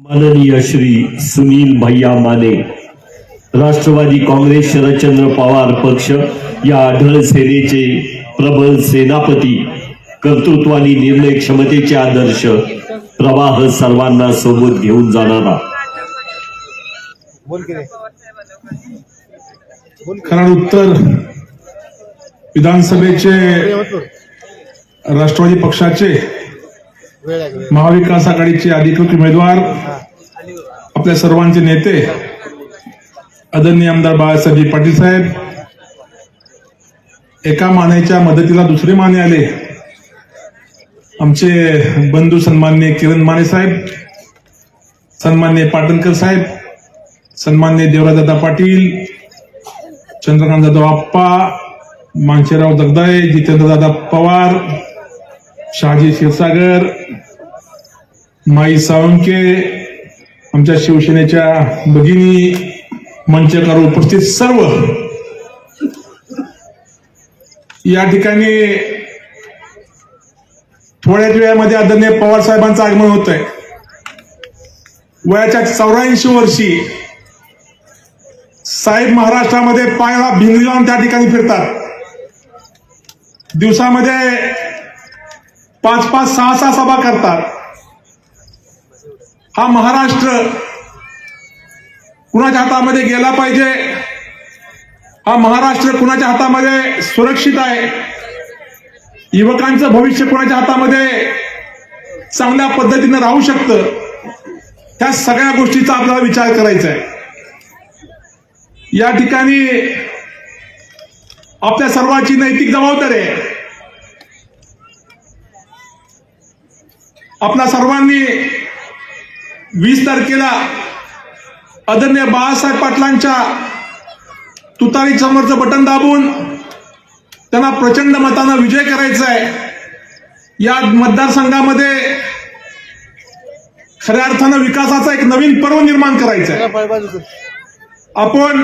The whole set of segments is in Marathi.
माननीय श्री सुनील भैया माने राष्ट्रवादी काँग्रेस शरदचंद्र पवार पक्ष या आढळ सेनेचे प्रबल सेनापती कर्तृत्वानी निर्णय क्षमतेचे आदर्श प्रवाह सर्वांना सोबत घेऊन जाणारा. कारण उत्तर विधानसभेचे. राष्ट्रवादी पक्षाचे. महाविकास आघाडीचे अधिकृत उमेदवार आपल्या सर्वांचे नेते आदरणीय आमदार बाळासाहेब पाटील साहेब एका मानेच्या मदतीला दुसरे माने आले. आमचे बंधू सन्मान्य किरण माने साहेब सन्मान्य पाटणकर साहेब सन्मान्य देवराजदादा पाटील चंद्रकांत जाधव आप्पा मानशेराव जगदाळे जितेंद्रदादा पवार शहाजी क्षीरसागर माई सावंके आमच्या शिवसेनेच्या भगिनी मंचकार उपस्थित सर्व. या ठिकाणी थोड्याच वेळामध्ये आदरणीय पवार साहेबांचं आगमन होत आहे वयाच्या चौऱ्याऐंशी वर्षी साहेब महाराष्ट्रामध्ये पायाला भिंगरी लावून त्या ठिकाणी फिरतात. दिवसामध्ये पाच पाच सहा सहा सभा करतात. हा महाराष्ट्र कुणाच्या हातामध्ये गेला पाहिजे? हा महाराष्ट्र कुणाच्या हातामध्ये सुरक्षित आहे? युवकांचं भविष्य कुणाच्या हातामध्ये चांगल्या पद्धतीनं राहू शकतं? त्या सगळ्या गोष्टीचा आपल्याला विचार करायचा आहे. या ठिकाणी आपल्या सर्वांची नैतिक जबाबदारी आहे. आपल्या सर्वांनी वीस तारखेला आदरणीय बाळासाहेब पाटलांच्या तुतारी समोरचं बटन दाबून त्यांना प्रचंड मतानं विजय करायचा आहे या मतदारसंघामध्ये खऱ्या अर्थानं विकासाचा एक नवीन पर्व निर्माण करायचा आहे. आपण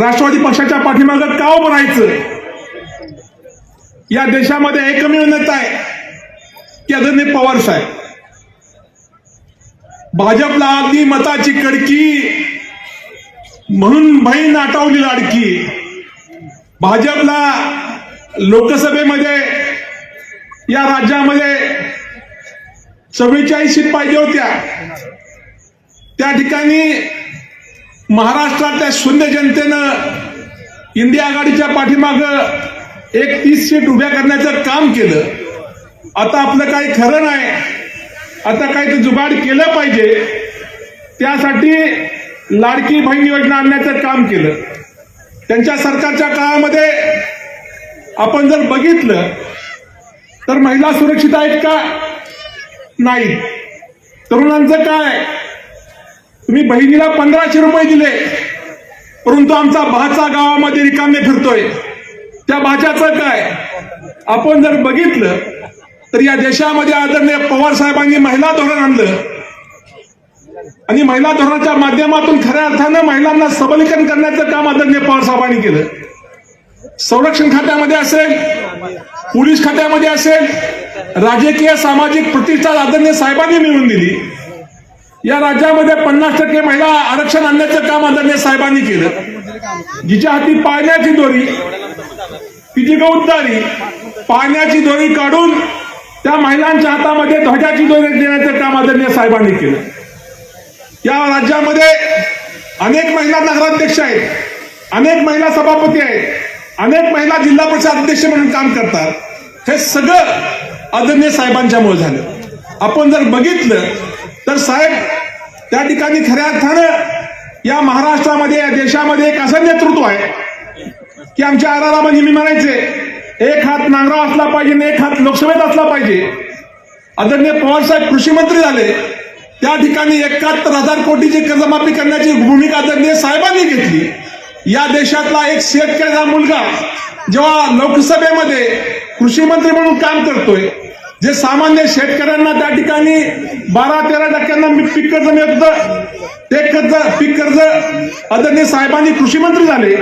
राष्ट्रवादी पक्षाच्या पाठीमागं का उभं राहायचं? या देशामध्ये एकमेव नेता आहे. की आदरणीय पवार साहेब भाजपला आधी मताची कडकी म्हणून बहीण आटवली लाडकी. भाजपला लोकसभेमध्ये या राज्यामध्ये चव्वेचाळीस सीट पाहिजे होत्या. त्या ठिकाणी महाराष्ट्रातल्या शून्य जनतेनं इंडिया आघाडीच्या पाठीमाग एक तीस सीट उभ्या करण्याचं काम केलं. आता आपलं काही खरं नाही. आता काही ते जुगाड केलं पाहिजे. त्यासाठी लाडकी बहीण योजना आणण्याचं काम केलं. त्यांच्या सरकारच्या काळामध्ये आपण जर बघितलं तर महिला सुरक्षित आहेत का? नाही. तरुणांचं काय? तुम्ही बहिणीला पंधराशे रुपये दिले परंतु आमचा भाचा गावामध्ये रिकामे फिरतोय. त्या भाच्याचं काय? आपण जर बघितलं तर या देशामध्ये आदरणीय पवार साहेबांनी महिला धोरण आणलं. आणि महिला धोरणाच्या माध्यमातून खऱ्या अर्थानं महिलांना सबलीकरण करण्याचं काम आदरणीय पवार साहेबांनी केलं. संरक्षण खात्यामध्ये असेल पोलीस खात्यामध्ये असेल राजकीय सामाजिक प्रतिष्ठा आदरणीय साहेबांनी मिळवून दिली. या राज्यामध्ये पन्नास टक्के महिला आरक्षण आणण्याचं काम आदरणीय साहेबांनी केलं. जिच्या हाती पाळण्याची दोरी तिची गौदारी पाळण्याची दोरी काढून त्या महिलांच्या हातामध्ये ध्वजाची दोरी देण्याचं काम आदरणीय साहेबांनी केलं. या राज्यामध्ये अनेक महिला नगराध्यक्ष आहेत अनेक महिला सभापती आहेत अनेक महिला जिल्हा परिषद अध्यक्ष म्हणून काम करतात. हे सगळं आदरणीय साहेबांच्यामुळे झालं. आपण जर बघितलं तर साहेब त्या ठिकाणी खऱ्या अर्थानं या महाराष्ट्रामध्ये या देशामध्ये एक असं नेतृत्व आहे की आमच्या अरारा म्हणजे मी म्हणायचे एक हात नांगरा असला पाहिजे आणि एक हात लोकसभेत असला पाहिजे. आदरणीय पवारसाहेब कृषी मंत्री झाले. त्या ठिकाणी एकाहत्तर हजार कोटीची कर्जमाफी करण्याची भूमिका आदरणीय साहेबांनी घेतली. या देशातला एक शेतकऱ्याचा मुलगा जेव्हा लोकसभेमध्ये कृषी मंत्री म्हणून काम करतोय जे सामान्य शेतकऱ्यांना त्या ठिकाणी बारा तेरा टक्क्यांना मी पीक कर्ज मिळत होतं. ते कर्ज पीक कर्ज आदरणीय साहेबांनी कृषी मंत्री झाले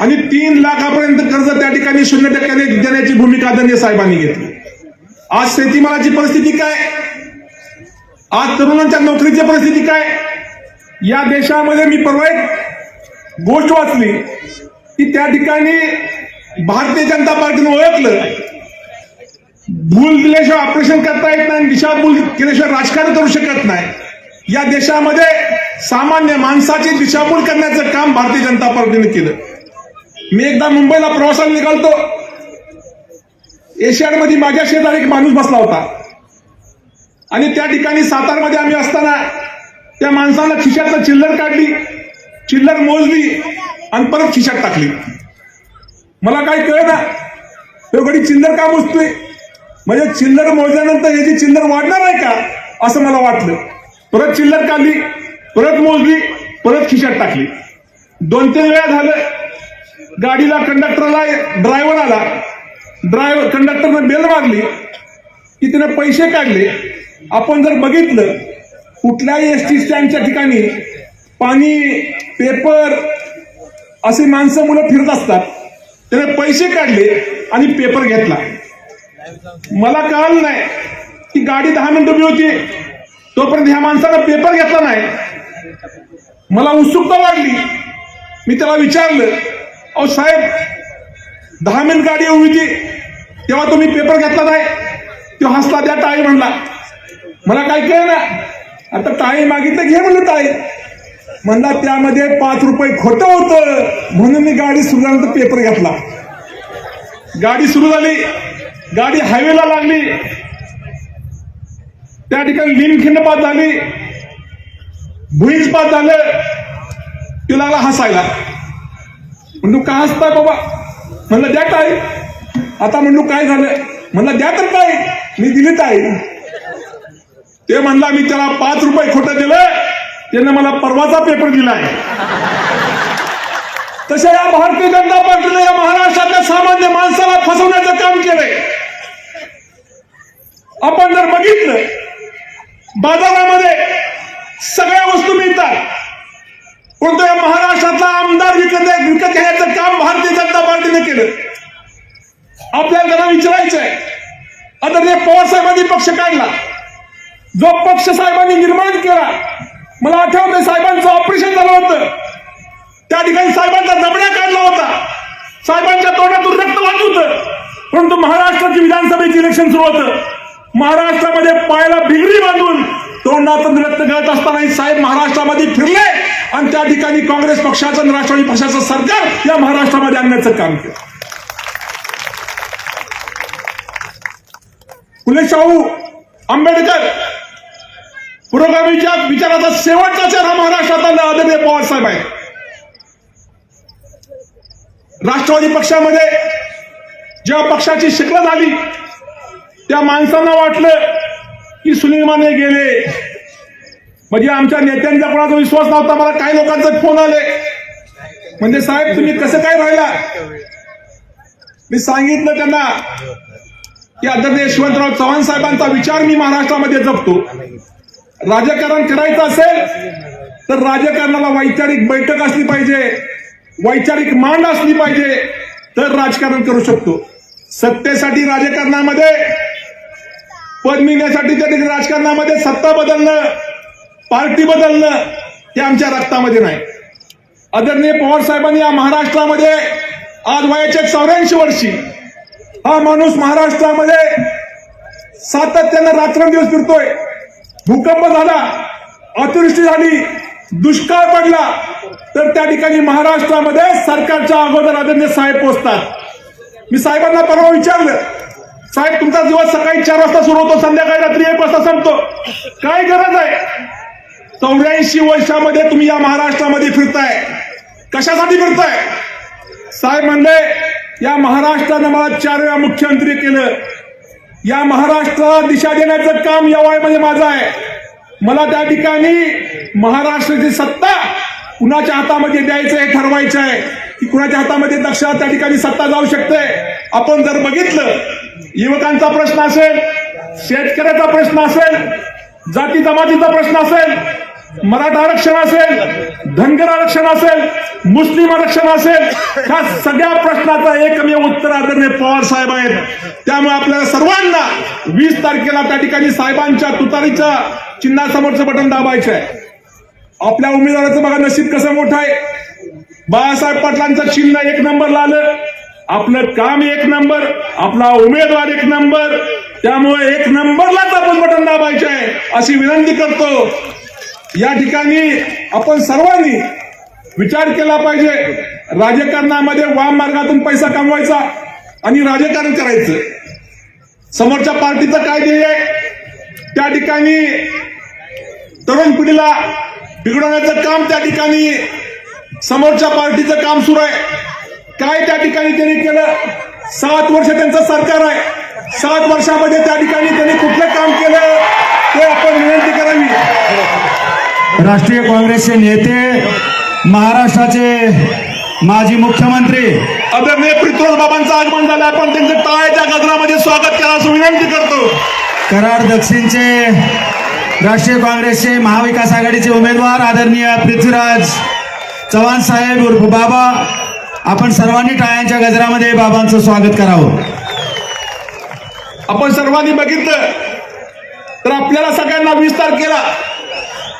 आणि तीन लाखापर्यंत कर्ज त्या ठिकाणी शून्य टक्क्याने देण्याची भूमिका आदरणीय साहेबांनी घेतली. आज शेतीमालाची परिस्थिती काय? आज तरुणांच्या नोकरीची परिस्थिती काय? या देशामध्ये मी परवा एक गोष्ट वाचली की त्या ठिकाणी भारतीय जनता पार्टीनं ओळखलं भूल दिल्याशिवाय ऑपरेशन करता येत नाही दिशाभूल केल्याशिवाय राजकारण करू शकत नाही. या देशामध्ये सामान्य माणसाची दिशाभूल करण्याचं काम भारतीय जनता पार्टीने केलं. मी एकदा मुंबईला प्रवासाला निघालतो. एशियाडमध्ये माझ्या शेजारी एक माणूस बसला होता. आणि त्या ठिकाणी सातारमध्ये आम्ही असताना त्या माणसानं खिशातलं चिल्लर काढली चिल्लर मोजली आणि परत खिशात टाकली. मला काय कळ ना तो घडी चिल्लर का मोजतोय? म्हणजे चिल्लर मोजल्यानंतर याची चिल्लर वाढणार आहे का? असं मला वाटलं. परत चिल्लर काढली परत मोजली परत खिशात टाकली. दोन तीन वेळा झालं गाडीला कंडक्टरला ड्रायव्हर आला. ड्रायव्हर कंडक्टरनं बेल मारली. की तिने पैसे काढले. आपण जर बघितलं कुठल्याही एस टी स्टँडच्या ठिकाणी पाणी पेपर असे माणसं मुलं फिरत असतात. त्याने पैसे काढले आणि पेपर घेतला. मला कळलं नाही की गाडी दहा मिनिटं उभी होती. तोपर्यंत ह्या माणसानं पेपर घेतला नाही. मला उत्सुकता वाटली मी त्याला विचारलं अहो साहेब दहा मिनिट गाडी उभी होती. तेव्हा तुम्ही पेपर घेतला नाही. तो हसला त्या टाळी म्हणला. मला काय कळ ना आता टाळी मागितलं घे म्हणलं टाळी. म्हणला त्यामध्ये पाच रुपये खोटं होतं. म्हणून मी गाडी सुरू झाल्यानंतर पेपर घेतला. गाडी सुरू झाली. गाडी हायवेला लागली. त्या ठिकाणी लिमखिंडपात झाली. भुईजपात पास झालं. तो लागला हसायला. म्हणलो का हसताय बाबा? म्हणलं द्या काय आता म्हणलो काय झालं? म्हणलं द्या तर काय मी दिली काय ते म्हणला मी त्याला पाच रुपये खोटं दिलं. त्यानं मला परवाचा पेपर दिलाय तसे या भारतीय जनता पार्टीने या महाराष्ट्रातल्या सामान्य माणसाला फसवण्याचं काम केलंय. आपण जर बघितलं बाजारामध्ये सगळ्या वस्तू मिळतात. परंतु या महाराष्ट्रातला आमदार विकत विकत घ्यायचं काम भारतीय जनता पार्टीने केलं. आपल्याला त्यांना विचारायचं आहे ते पवार साहेबांनी पक्ष काढला जो पक्ष साहेबांनी निर्माण केला मला आठवतंय साहेबांचं ऑपरेशन झालं होतं. त्या ठिकाणी साहेबांचा दबड्या काढला होता. साहेबांच्या तोंडातून रक्त वाहत होतं. परंतु महाराष्ट्राची विधानसभेची इलेक्शन सुरू होतं. महाराष्ट्रामध्ये पायाला भिगरी बांधून तोंडातून रक्त गळत असतानाही साहेब महाराष्ट्रामध्ये फिरले. आणि त्या ठिकाणी काँग्रेस पक्षाचं आणि राष्ट्रवादी पक्षाचं सरकार या महाराष्ट्रामध्ये आणण्याचं काम केलं. फुले शाहू आंबेडकर पुरोगामीच्या विचाराचा शेवटचा चेहरा महाराष्ट्रातला आदरणीय पवार साहेब आहे राष्ट्रवादी पक्षामध्ये जेव्हा पक्षाची शिकलं झाली त्या माणसांना वाटलं की सुनील माने गेले. म्हणजे आमच्या नेत्यांचा कोणाचा विश्वास नव्हता. मला काही लोकांचे फोन आले. म्हणजे साहेब तुम्ही कसं काय राहिला? मी सांगितलं त्यांना की आदरणीय यशवंतराव चव्हाण साहेबांचा विचार मी महाराष्ट्रामध्ये जपतो. राजकारण करायचं असेल तर राजकारणाला वैचारिक बैठक असली पाहिजे. वैचारिक मांड असली पाहिजे. तर राजकारण करू शकतो. सत्तेसाठी राजकारणामध्ये पद मिळण्यासाठी त्या ठिकाणी राजकारणामध्ये सत्ता बदलणं पार्टी बदलणं हे आमच्या रक्तामध्ये नाही. आदरणीय पवार साहेबांनी या महाराष्ट्रामध्ये आज वयाच्या चौऱ्याऐंशी वर्षी हा माणूस महाराष्ट्रामध्ये सातत्यानं रात्रंदिवस फिरतोय. भूकंप झाला अतिवृष्टी झाली दुष्काळ पडला तर त्या ठिकाणी महाराष्ट्रामध्ये सरकारच्या अगोदर आदरणीय साहेब पोचतात मी साहेबांना परवा विचारलं साहेब तुमचा दिवस सकाळी चार वाजता सुरू होतो संध्याकाळी रात्री एक वाजता संपतो. काय गरज आहे? चौऱ्याऐंशी वर्षामध्ये तुम्ही या महाराष्ट्रामध्ये फिरताय. कशासाठी फिरताय? साहेब म्हणले या महाराष्ट्रानं मला चार वेळा मुख्यमंत्री केलं. या महाराष्ट्राला दिशा देण्याचं काम या वयामध्ये माझं आहे. मला त्या ठिकाणी महाराष्ट्राची सत्ता कुणाच्या हातामध्ये द्यायचं हे ठरवायचं आहे? की कुणाच्या हातामध्ये दक्षा त्या ठिकाणी सत्ता जाऊ शकते? आपण जर बघितलं युवकांचा प्रश्न असेल शेतकऱ्याचा प्रश्न असेल जाती जमातीचा प्रश्न असेल मराठा आरक्षण असेल धनगर आरक्षण असेल मुस्लिम आरक्षण असेल ह्या सगळ्या प्रश्नाचं एकमेव उत्तर आदरणीय पवार साहेब आहेत. त्यामुळे आपल्याला सर्वांना वीस तारखेला त्या ठिकाणी साहेबांच्या तुतारीच्या चिन्हासमोरचं बटन दाबायचं आहे. आपल्या उमेदवाराचं बघा नशीब कसं मोठं आहे. बाळासाहेब पाटलांचं चिन्ह एक नंबरला आलं. आपलं काम एक नंबर आपला उमेदवार एक नंबर. त्यामुळे एक नंबरलाच आपण बटन दाबायचे आहे अशी विनंती करतो. या ठिकाणी आपण सर्वांनी विचार केला पाहिजे. राजकारणामध्ये वाम मार्गातून पैसा कमवायचा आणि राजकारण करायचं. समोरच्या पार्टीचं काय ध्येय आहे? त्या ठिकाणी तरुण पिढीला बिघडवण्याचं काम त्या ठिकाणी समोरच्या पार्टीचं काम सुरू आहे. काय त्या ठिकाणी त्यांनी केलं? सात वर्ष त्यांचं सरकार आहे. सात वर्षामध्ये त्या ठिकाणी त्यांनी कुठलं काम केलं? ते आपण विनंती करावी. राष्ट्रीय काँग्रेसचे नेते महाराष्ट्राचे माजी मुख्यमंत्री. आदरणीय पृथ्वीराज बाबांचं आगमन झालं आपण त्यांचं टाळ्याच्या गजरामध्ये स्वागत करा असं विनंती करतो. कराड दक्षिणचे राष्ट्रीय काँग्रेसचे महाविकास आघाडीचे उमेदवार आदरणीय पृथ्वीराज चव्हाण साहेब उर्फ बाबा. आपण सर्वांनी टाळ्यांच्या गजरामध्ये बाबांचं स्वागत करावं. आपण सर्वांनी बघितलं तर आपल्याला सगळ्यांना विस्तार केला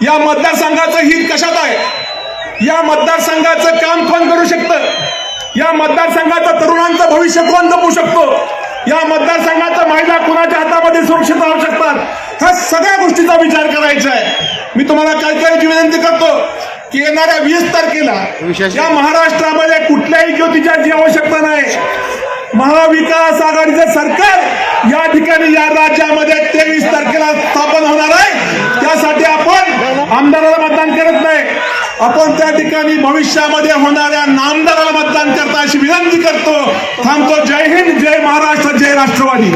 या मतदारसंघाचं हित कशात आहे? या मतदारसंघाचं काम कोण करू शकतं? या मतदारसंघाचं तरुणांचं भविष्य कोण जपू शकतो? या मतदारसंघाचं महिला कुणाच्या हातामध्ये सुरक्षित राहू शकतात? ह्या सगळ्या गोष्टीचा विचार करायचा आहे. मी तुम्हाला काय करायची विनंती करतो की येणाऱ्या वीस तारखेला या महाराष्ट्रामध्ये कुठल्याही ज्योतीची आवश्यकता नाही. महाविकास आघाडीचं सरकार या ठिकाणी या राज्यामध्ये तेवीस तारखेला स्थापन होणार आहे. त्यासाठी आपण आमदाराला मतदान करत नाही. आपण त्या ठिकाणी भविष्यामध्ये होणाऱ्या नामदाराला मतदान करता अशी विनंती करतो. थांबतो. जय हिंद जय महाराष्ट्र जय राष्ट्रवादी.